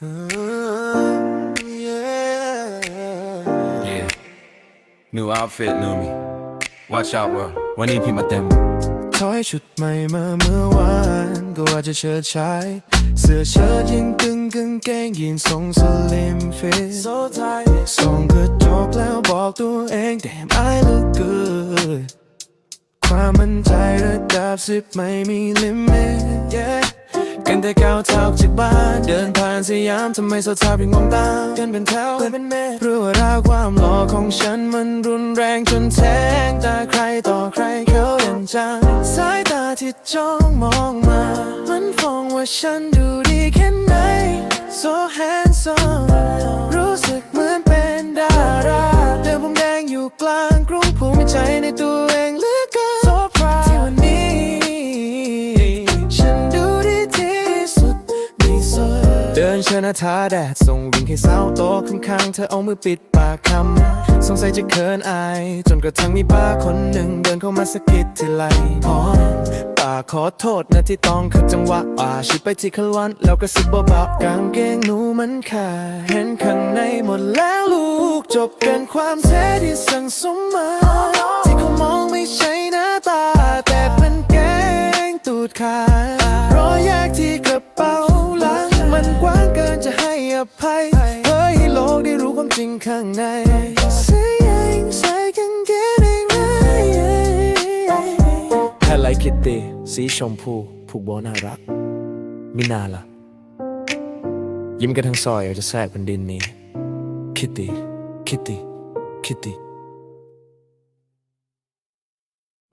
yeah. Yeah. New outfit, new me. Watch out, bro. วันนี้พี่มาเต็มถอยชุดใหม่มาเมื่อวานก็ว่าจะเชิดชาย เสื้อเชิ้ตยิงตึงกางเกงยีนทรงสลิมฟิต so tight ส่องกระจกแล้วบอกตัวเอง damn I look good ความมั่นใจระดับสิบไม่มีลิมิต yeah ได้ก้าวเท้าจากบ้าน เดินผ่านสยามทำไมสาวๆเพียงมองตามกันเป็นแถวเกินเป็นเมฆเพราะว่าราวความหล่อของฉันมันรุนแรงจนแทงตาใครต่อใครเขาอย่างจังสายตาที่จ้องมองมา มันฟ้องว่าฉันดูดีแค่ไหน so handsome เดินเชิญหน้าทาแดด ส่งวิ่งให้สาวโตข้างๆ เธอเอามือปิดปากคำ สงสัยจะเขินอาย จนกระทั่งมีป้าคนหนึ่ง เดินเข้ามาสะกิดที่ไหลพอป้าขอโทษนะที่ต้องขัดจังหวะป่าชิดไปที่ขลวัน แล้วก็สิบเบาๆกางเกงหนูมันขาดเห็นข้างในหมดแล้วลูก จบเกันความแท้ที่สั่งสมมา ภัยเฮ้ยให้โลกได้รู้ความจริงข้างในใส่ยังใส่กางเกงได้ไหมแฮลไลคิตตี้สีชมพูผูกโบน่ารัก มินาล่ะ ยิ้มกันทั้งซอยอยากจะแทรกบนดินนี้ คิตตี้คิตตี้คิตตี้